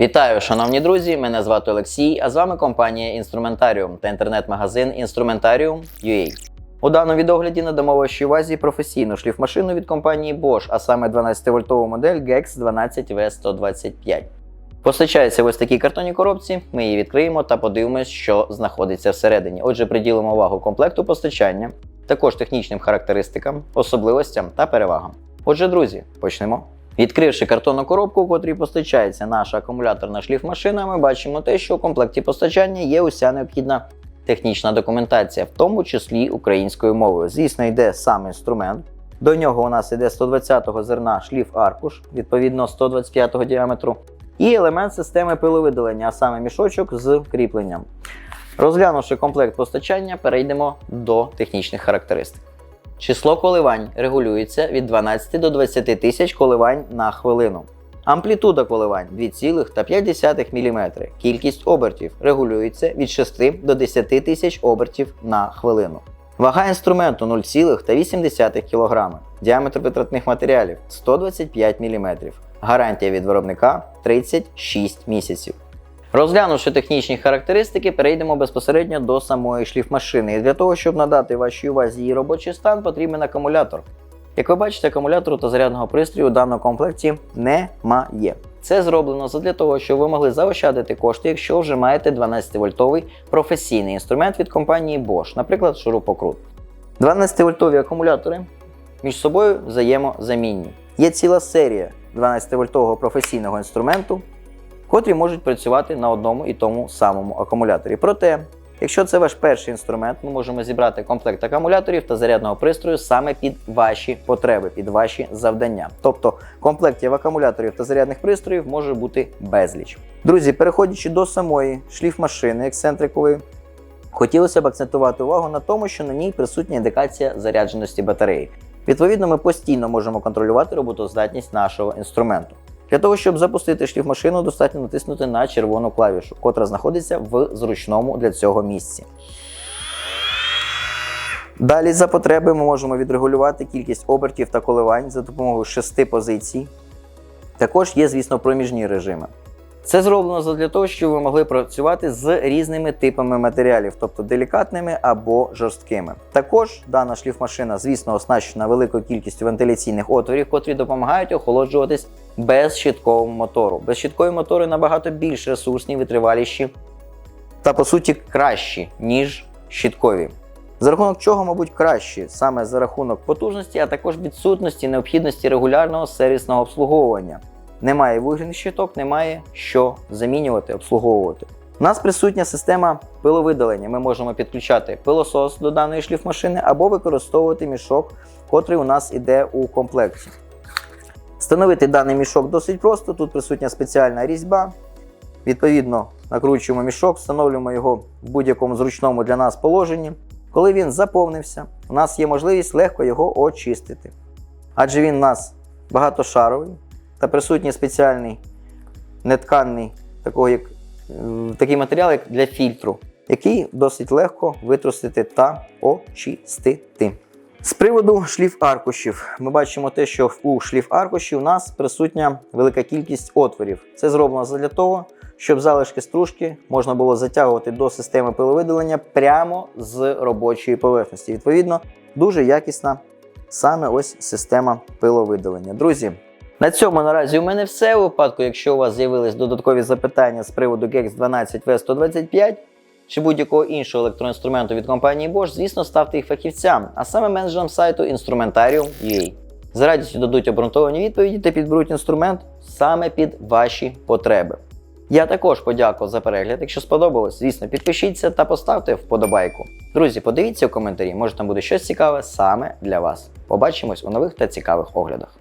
Вітаю, шановні друзі! Мене звати Олексій, а з вами компанія Інструментаріум та інтернет-магазин Інструментаріум.ua. У даному відогляді надамо вашій увазі професійну шліфмашину від компанії Bosch, а саме 12-вольтову модель GEX 12V125. Постачається в ось такій картонній коробці. Ми її відкриємо та подивимось, що знаходиться всередині. Отже, приділимо увагу комплекту постачання, також технічним характеристикам, особливостям та перевагам. Отже, друзі, почнемо. Відкривши картонну коробку, у котрій постачається наша акумуляторна шліфмашина, ми бачимо те, що у комплекті постачання є уся необхідна технічна документація, в тому числі українською мовою. Звісно, йде сам інструмент. До нього у нас йде 120-го зерна шліф-аркуш, відповідно 125-го діаметру, і елемент системи пиловидалення, а саме мішочок з кріпленням. Розглянувши комплект постачання, перейдемо до технічних характеристик. Число коливань регулюється від 12 до 20 тисяч коливань на хвилину. Амплітуда коливань 2,5 мм. Кількість обертів регулюється від 6 до 10 тисяч обертів на хвилину. Вага інструменту 0,8 кг. Діаметр витратних матеріалів 125 мм. Гарантія від виробника 36 місяців. Розглянувши технічні характеристики, перейдемо безпосередньо до самої шліфмашини. І для того, щоб надати вашій увазі її робочий стан, потрібен акумулятор. Як ви бачите, акумулятору та зарядного пристрою у даному комплекті немає. Це зроблено задля того, щоб ви могли заощадити кошти, якщо вже маєте 12-вольтовий професійний інструмент від компанії Bosch, наприклад, шурупокрут. 12-вольтові акумулятори між собою взаємозамінні. Є ціла серія 12-вольтового професійного інструменту, котрі можуть працювати на одному і тому самому акумуляторі. Проте, якщо це ваш перший інструмент, ми можемо зібрати комплект акумуляторів та зарядного пристрою саме під ваші потреби, під ваші завдання. Тобто комплектів акумуляторів та зарядних пристроїв може бути безліч. Друзі, переходячи до самої шліфмашини ексцентрикової, хотілося б акцентувати увагу на тому, що на ній присутня індикація зарядженості батареї. Відповідно, ми постійно можемо контролювати роботоздатність нашого інструменту. Для того, щоб запустити шліфмашину, достатньо натиснути на червону клавішу, котра знаходиться в зручному для цього місці. Далі, за потреби, ми можемо відрегулювати кількість обертів та коливань за допомогою шести позицій. Також є, звісно, проміжні режими. Це зроблено для того, щоб ви могли працювати з різними типами матеріалів, тобто делікатними або жорсткими. Також дана шліфмашина, звісно, оснащена великою кількістю вентиляційних отворів, котрі допомагають охолоджуватись безщитковому мотору. Безщиткові мотори набагато більш ресурсні, витриваліші та, по суті, кращі, ніж щиткові. За рахунок чого, мабуть, кращі, саме за рахунок потужності, а також відсутності необхідності регулярного сервісного обслуговування. Немає вугільних щиток, немає що замінювати, обслуговувати. У нас присутня система пиловидалення. Ми можемо підключати пилосос до даної шліфмашини або використовувати мішок, котрий у нас іде у комплекті. Встановити даний мішок досить просто. Тут присутня спеціальна різьба. Відповідно, накручуємо мішок, встановлюємо його в будь-якому зручному для нас положенні. Коли він заповнився, у нас є можливість легко його очистити. Адже він у нас багатошаровий та присутній спеціальний нетканний такого, як, такий матеріал, як для фільтру, який досить легко витрусити та очистити. З приводу шліф-аркушів, ми бачимо те, що у шліф-аркуші у нас присутня велика кількість отворів. Це зроблено для того, щоб залишки стружки можна було затягувати до системи пиловидалення прямо з робочої поверхності. Відповідно, дуже якісна саме ось система пиловидалення. Друзі, на цьому наразі у мене все. У випадку, якщо у вас з'явились додаткові запитання з приводу GEX 12V125 чи будь-якого іншого електроінструменту від компанії Bosch, звісно, ставте їх фахівцям, а саме менеджерам сайту Instrumentarium.ua. З радістю дадуть обґрунтовані відповіді та підберуть інструмент саме під ваші потреби. Я також подякував за перегляд. Якщо сподобалось, звісно, підпишіться та поставте вподобайку. Друзі, подивіться в коментарі, може там буде щось цікаве саме для вас. Побачимось у нових та цікавих оглядах.